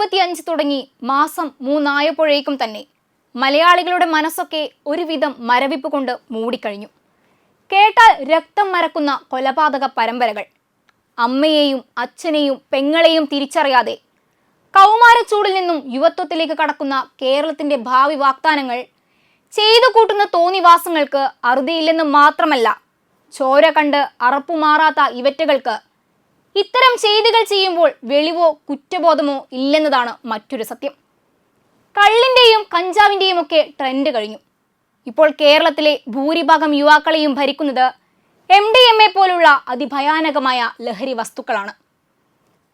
ഇരുപത്തിയഞ്ച് തുടങ്ങി മാസം മൂന്നായപ്പോഴേക്കും തന്നെ മലയാളികളുടെ മനസ്സൊക്കെ ഒരുവിധം മരവിപ്പ് കൊണ്ട് മൂടിക്കഴിഞ്ഞു. കേട്ടാൽ രക്തം മരക്കുന്ന കൊലപാതക പരമ്പരകൾ. അമ്മയെയും അച്ഛനെയും പെങ്ങളെയും തിരിച്ചറിയാതെ കൗമാരച്ചൂടിൽ നിന്നും യുവത്വത്തിലേക്ക് കടക്കുന്ന കേരളത്തിന്റെ ഭാവി വാഗ്ദാനങ്ങൾ ചെയ്തു കൂട്ടുന്ന തോന്നിവാസങ്ങൾക്ക് അറുതിയില്ലെന്ന് മാത്രമല്ല ചോര കണ്ട് അറപ്പുമാറാത്ത ഇവറ്റകൾക്ക് ഇത്തരം ചെയ്തികൾ ചെയ്യുമ്പോൾ വെളിവോ കുറ്റബോധമോ ഇല്ലെന്നതാണ് മറ്റൊരു സത്യം. കള്ളിന്റെയും കഞ്ചാവിന്റെയും ഒക്കെ ട്രെൻഡ് കഴിഞ്ഞു. ഇപ്പോൾ കേരളത്തിലെ ഭൂരിഭാഗം യുവാക്കളെയും ഭരിക്കുന്നത് എം ഡി എം എ പോലുള്ള അതിഭയാനകമായ ലഹരി വസ്തുക്കളാണ്.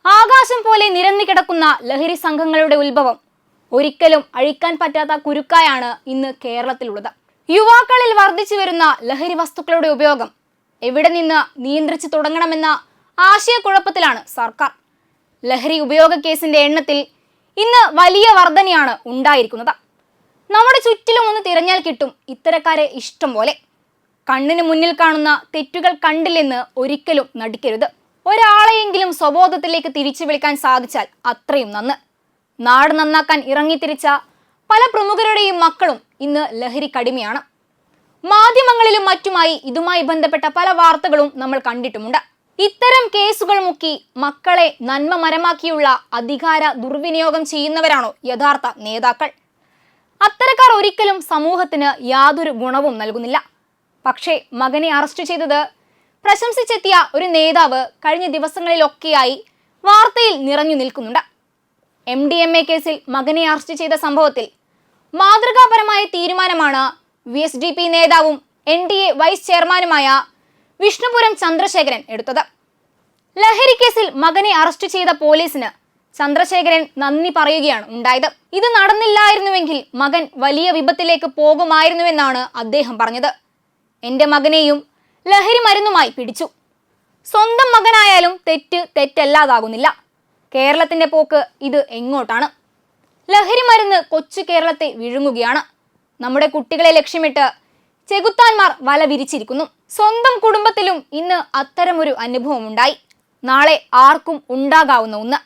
ആകാശം പോലെ നിരന്നു കിടക്കുന്ന ലഹരി സംഘങ്ങളുടെ ഉത്ഭവം ഒരിക്കലും അഴിക്കാൻ പറ്റാത്ത കുരുക്കായാണ് ഇന്ന് കേരളത്തിലുള്ളത്. യുവാക്കളിൽ വർദ്ധിച്ചു വരുന്ന ലഹരി വസ്തുക്കളുടെ ഉപയോഗം എവിടെ നിന്ന് നിയന്ത്രിച്ചു തുടങ്ങണമെന്ന ആശയക്കുഴപ്പത്തിലാണ് സർക്കാർ. ലഹരി ഉപയോഗ കേസിന്റെ എണ്ണത്തിൽ ഇന്ന് വലിയ വർധനയാണ് ഉണ്ടായിരിക്കുന്നത്. നമ്മുടെ ചുറ്റിലും ഒന്ന് തിരഞ്ഞാൽ കിട്ടും ഇത്തരക്കാരെ ഇഷ്ടം പോലെ. കണ്ണിന് മുന്നിൽ കാണുന്ന തെറ്റുകൾ കണ്ടില്ലെന്ന് ഒരിക്കലും നടിക്കരുത്. ഒരാളെയെങ്കിലും സ്വബോധത്തിലേക്ക് തിരിച്ചു വിളിക്കാൻ സാധിച്ചാൽ അത്രയും നന്ന്. നാട് നന്നാക്കാൻ ഇറങ്ങിത്തിരിച്ച പല പ്രമുഖരുടെയും മക്കളും ഇന്ന് ലഹരി കടിമയാണ്. മാധ്യമങ്ങളിലും മറ്റുമായി ഇതുമായി ബന്ധപ്പെട്ട പല വാർത്തകളും നമ്മൾ കണ്ടിട്ടുമുണ്ട്. ഇത്തരം കേസുകൾ മുക്കി മക്കളെ നന്മ മരമാക്കിയുള്ള അധികാര ദുർവിനിയോഗം ചെയ്യുന്നവരാണോ യഥാർത്ഥ നേതാക്കൾ? അത്തരക്കാർ ഒരിക്കലും സമൂഹത്തിന് യാതൊരു ഗുണവും നൽകുന്നില്ല. പക്ഷേ മകനെ അറസ്റ്റ് ചെയ്തത് പ്രശംസിച്ചെത്തിയ ഒരു നേതാവ് കഴിഞ്ഞ ദിവസങ്ങളിലൊക്കെയായി വാർത്തയിൽ നിറഞ്ഞു നിൽക്കുന്നുണ്ട്. എം ഡി എം എ കേസിൽ മകനെ അറസ്റ്റ് ചെയ്ത സംഭവത്തിൽ മാതൃകാപരമായ തീരുമാനമാണ് വി എസ് ഡി പി നേതാവും എൻ ഡി എ വൈസ് ചെയർമാനുമായ വിഷ്ണുപുരം ചന്ദ്രശേഖരൻ എടുത്തത്. ലഹരിക്കേസിൽ കേസിൽ മകനെ അറസ്റ്റ് ചെയ്ത പോലീസിന് ചന്ദ്രശേഖരൻ നന്ദി പറയുകയാണ് ഉണ്ടായത്. ഇത് നടന്നില്ലായിരുന്നുവെങ്കിൽ മകൻ വലിയ വിപത്തിലേക്ക് പോകുമായിരുന്നുവെന്നാണ് അദ്ദേഹം പറഞ്ഞത്. എന്റെ മകനെയും ലഹരി മരുന്നുമായി പിടിച്ചു. സ്വന്തം മകനായാലും തെറ്റ് തെറ്റല്ലാതാകുന്നില്ല. കേരളത്തിന്റെ പോക്ക് ഇത് എങ്ങോട്ടാണ്? ലഹരി മരുന്ന് കൊച്ചു കേരളത്തെ വിഴുങ്ങുകയാണ്. നമ്മുടെ കുട്ടികളെ ലക്ഷ്യമിട്ട് ചെകുത്താന്മാർ വല വിരിച്ചിരിക്കുന്നു. സ്വന്തം കുടുംബത്തിലും ഇന്ന് അത്തരമൊരു അനുഭവം ഉണ്ടായി നാളെ ആർക്കും ഉണ്ടാകാവുന്ന ഒന്ന്.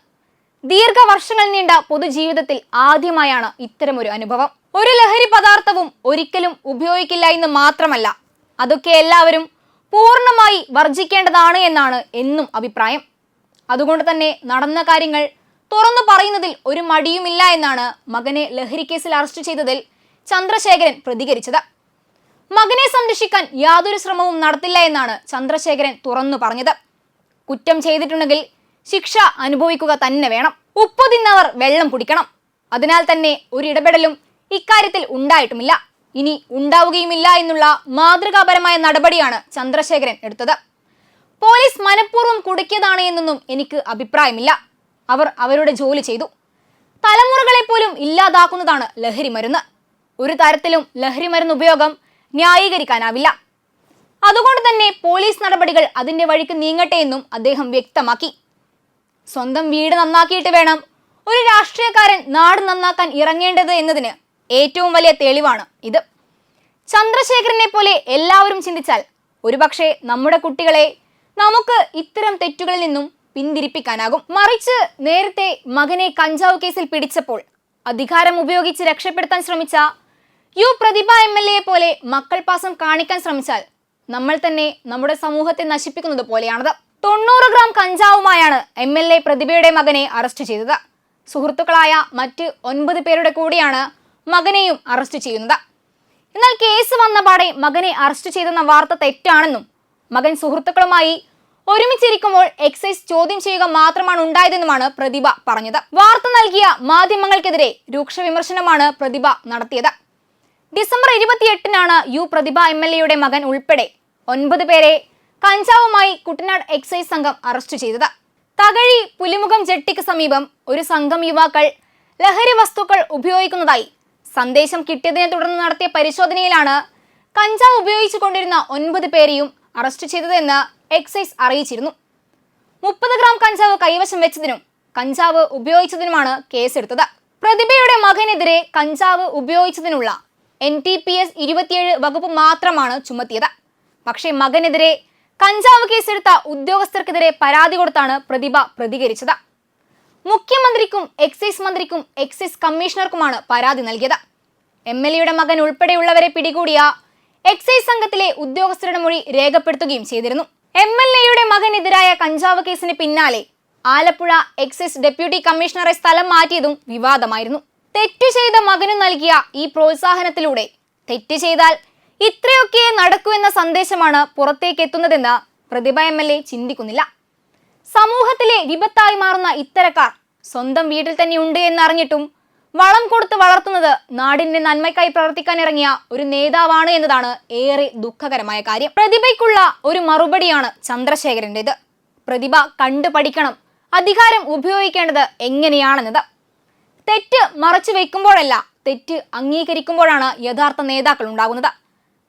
ദീർഘവർഷങ്ങൾ നീണ്ട പൊതുജീവിതത്തിൽ ആദ്യമായാണ് ഇത്തരമൊരു അനുഭവം. ഒരു ലഹരി പദാർത്ഥവും ഒരിക്കലും ഉപയോഗിക്കില്ല എന്ന് മാത്രമല്ല അതൊക്കെ എല്ലാവരും പൂർണമായി വർജിക്കേണ്ടതാണ് എന്നാണ് എന്നും അഭിപ്രായം. അതുകൊണ്ട് തന്നെ നടന്ന കാര്യങ്ങൾ തുറന്നു പറയുന്നതിൽ ഒരു മടിയുമില്ല എന്നാണ് മകനെ ലഹരിക്കേസിൽ കേസിൽ അറസ്റ്റ് ചെയ്തതിൽ ചന്ദ്രശേഖരൻ പ്രതികരിച്ചത്. മകനെ സംരക്ഷിക്കാൻ യാതൊരു ശ്രമവും നടത്തില്ല എന്നാണ് ചന്ദ്രശേഖരൻ തുറന്നു പറഞ്ഞത്. കുറ്റം ചെയ്തിട്ടുണ്ടെങ്കിൽ ശിക്ഷ അനുഭവിക്കുക തന്നെ വേണം. ഉപ്പ് തിന്നവർ വെള്ളം കുടിക്കണം. അതിനാൽ തന്നെ ഒരിടപെടലും ഇക്കാര്യത്തിൽ ഉണ്ടായിട്ടുമില്ല. ഇനി ഉണ്ടാവുകയുമില്ല എന്നുള്ള മാതൃകാപരമായ നടപടിയാണ് ചന്ദ്രശേഖരൻ എടുത്തത്. പോലീസ് മനഃപൂർവം കുടുക്കിയതാണ് എന്നൊന്നും എനിക്ക് അഭിപ്രായമില്ല. അവർ അവരുടെ ജോലി ചെയ്തു. തലമുറകളെ പോലും ഇല്ലാതാക്കുന്നതാണ് ലഹരി മരുന്ന് ഒരു തരത്തിലും ലഹരി മരുന്ന് ഉപയോഗം ന്യായീകരിക്കാനാവില്ല. അതുകൊണ്ട് തന്നെ പോലീസ് നടപടികൾ അതിന്റെ വഴിക്ക് നീങ്ങട്ടെ എന്നും അദ്ദേഹം വ്യക്തമാക്കി. സ്വന്തം വീട് നന്നാക്കിയിട്ട് വേണം ഒരു രാഷ്ട്രീയക്കാരൻ നാട് നന്നാക്കാൻ ഇറങ്ങേണ്ടത് എന്നതിന് ഏറ്റവും വലിയ തെളിവാണ് ഇത്. ചന്ദ്രശേഖരനെ പോലെ എല്ലാവരും ചിന്തിച്ചാൽ ഒരുപക്ഷെ നമ്മുടെ കുട്ടികളെ നമുക്ക് ഇത്തരം തെറ്റുകളിൽ നിന്നും പിന്തിരിപ്പിക്കാനാകും. മറിച്ച് നേരത്തെ മകനെ കഞ്ചാവ് കേസിൽ പിടിച്ചപ്പോൾ അധികാരം ഉപയോഗിച്ച് രക്ഷപ്പെടുത്താൻ ശ്രമിച്ച U Prathibha M L A പോലെ മക്കൾ പാസം കാണിക്കാൻ ശ്രമിച്ചാൽ നമ്മൾ തന്നെ നമ്മുടെ സമൂഹത്തെ നശിപ്പിക്കുന്നത് പോലെയാണത്. തൊണ്ണൂറ് ഗ്രാം കഞ്ചാവുമായാണ് എം എൽ എ പ്രതിഭയുടെ മകനെ അറസ്റ്റ് ചെയ്തത്. സുഹൃത്തുക്കളായ മറ്റ് ഒൻപത് പേരുടെ കൂടിയാണ് മകനെയും അറസ്റ്റ് ചെയ്യുന്നത്. എന്നാൽ കേസ് വന്ന പാടെ മകനെ അറസ്റ്റ് ചെയ്തെന്ന വാർത്ത തെറ്റാണെന്നും മകൻ സുഹൃത്തുക്കളുമായി ഒരുമിച്ചിരിക്കുമ്പോൾ എക്സൈസ് ചോദ്യം ചെയ്യുക മാത്രമാണ് ഉണ്ടായതെന്നുമാണ് പ്രതിഭ പറഞ്ഞത്. വാർത്ത നൽകിയ മാധ്യമങ്ങൾക്കെതിരെ രൂക്ഷ വിമർശനമാണ് പ്രതിഭ നടത്തിയത്. ഡിസംബർ ഇരുപത്തിയെട്ടിനാണ് യു പ്രതിഭ എം എൽ എയുടെ മകൻ ഉൾപ്പെടെ ഒൻപത് പേരെ കഞ്ചാവുമായി കുട്ടനാട് എക്സൈസ് സംഘം അറസ്റ്റ് ചെയ്തത്. തകഴി പുലിമുഖം ജെട്ടിക്ക് സമീപം ഒരു സംഘം യുവാക്കൾ ലഹരി വസ്തുക്കൾ ഉപയോഗിക്കുന്നതായി സന്ദേശം കിട്ടിയതിനെ തുടർന്ന് നടത്തിയ പരിശോധനയിലാണ് കഞ്ചാവ് ഉപയോഗിച്ചു കൊണ്ടിരുന്ന ഒൻപത് പേരെയും അറസ്റ്റ് ചെയ്തതെന്ന് എക്സൈസ് അറിയിച്ചിരുന്നു. മുപ്പത് ഗ്രാം കഞ്ചാവ് കൈവശം വെച്ചതിനും കഞ്ചാവ് ഉപയോഗിച്ചതിനുമാണ് കേസെടുത്തത്. പ്രതിഭയുടെ മകനെതിരെ കഞ്ചാവ് ഉപയോഗിച്ചതിനുള്ള എൻ ടി പി എസ് ഇരുപത്തിയേഴ് വകുപ്പ് മാത്രമാണ് ചുമത്തിയത്. പക്ഷേ മകനെതിരെ കഞ്ചാവ് കേസെടുത്ത ഉദ്യോഗസ്ഥർക്കെതിരെ പരാതി കൊടുത്താണ് പ്രതിഭ പ്രതികരിച്ചത്. മുഖ്യമന്ത്രിക്കും എക്സൈസ് മന്ത്രിക്കും എക്സൈസ് കമ്മീഷണർക്കുമാണ് പരാതി നൽകിയത്. എം എൽ എയുടെ മകൻ ഉൾപ്പെടെയുള്ളവരെ പിടികൂടിയ എക്സൈസ് സംഘത്തിലെ ഉദ്യോഗസ്ഥരുടെ മൊഴി രേഖപ്പെടുത്തുകയും ചെയ്തിരുന്നു. എം എൽ എയുടെ മകനെതിരായ കഞ്ചാവ് കേസിന് പിന്നാലെ ആലപ്പുഴ എക്സൈസ് ഡെപ്യൂട്ടി കമ്മീഷണറെ സ്ഥലം മാറ്റിയതും വിവാദമായിരുന്നു. തെറ്റ് ചെയ്ത മകനു നൽകിയ ഈ പ്രോത്സാഹനത്തിലൂടെ തെറ്റ് ചെയ്താൽ ഇത്രയൊക്കെ നടക്കൂ എന്ന സന്ദേശമാണ് പുറത്തേക്ക് എത്തുന്നതെന്ന് പ്രതിഭ എം എൽ എ ചിന്തിക്കുന്നില്ല. സമൂഹത്തിലെ വിപത്തായി മാറുന്ന ഇത്തരക്കാർ സ്വന്തം വീട്ടിൽ തന്നെ ഉണ്ട് എന്നറിഞ്ഞിട്ടും വളം കൊടുത്ത് വളർത്തുന്നത് നാടിന്റെ നന്മയ്ക്കായി പ്രവർത്തിക്കാൻ ഇറങ്ങിയ ഒരു നേതാവാണ് എന്നതാണ് ഏറെ ദുഃഖകരമായ കാര്യം. പ്രതിഭയ്ക്കുള്ള ഒരു മറുപടിയാണ് ചന്ദ്രശേഖരന്റെത് പ്രതിഭ കണ്ടു പഠിക്കണം അധികാരം ഉപയോഗിക്കേണ്ടത് എങ്ങനെയാണെന്നത്? തെറ്റ് മറച്ചു വെക്കുമ്പോഴല്ല തെറ്റ് അംഗീകരിക്കുമ്പോഴാണ് യഥാർത്ഥ നേതാക്കൾ ഉണ്ടാകുന്നത്.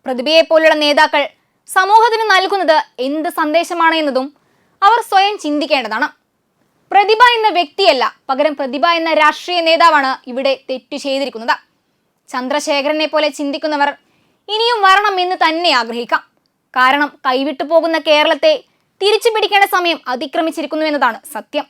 പ്രതിഭയെ പോലുള്ള നേതാക്കൾ സമൂഹത്തിന് നൽകുന്നത് എന്ത് സന്ദേശമാണ് എന്നതും അവർ സ്വയം ചിന്തിക്കേണ്ടതാണ്. പ്രതിഭ എന്ന വ്യക്തിയല്ല പകരം പ്രതിഭ എന്ന രാഷ്ട്രീയ നേതാവാണ് ഇവിടെ തെറ്റു ചെയ്തിരിക്കുന്നത്. ചന്ദ്രശേഖരനെ പോലെ ചിന്തിക്കുന്നവർ ഇനിയും വരണം എന്ന് തന്നെ ആഗ്രഹിക്കാം. കാരണം കൈവിട്ടു പോകുന്ന കേരളത്തെ തിരിച്ചു പിടിക്കേണ്ട സമയം അതിക്രമിച്ചിരിക്കുന്നു എന്നതാണ് സത്യം.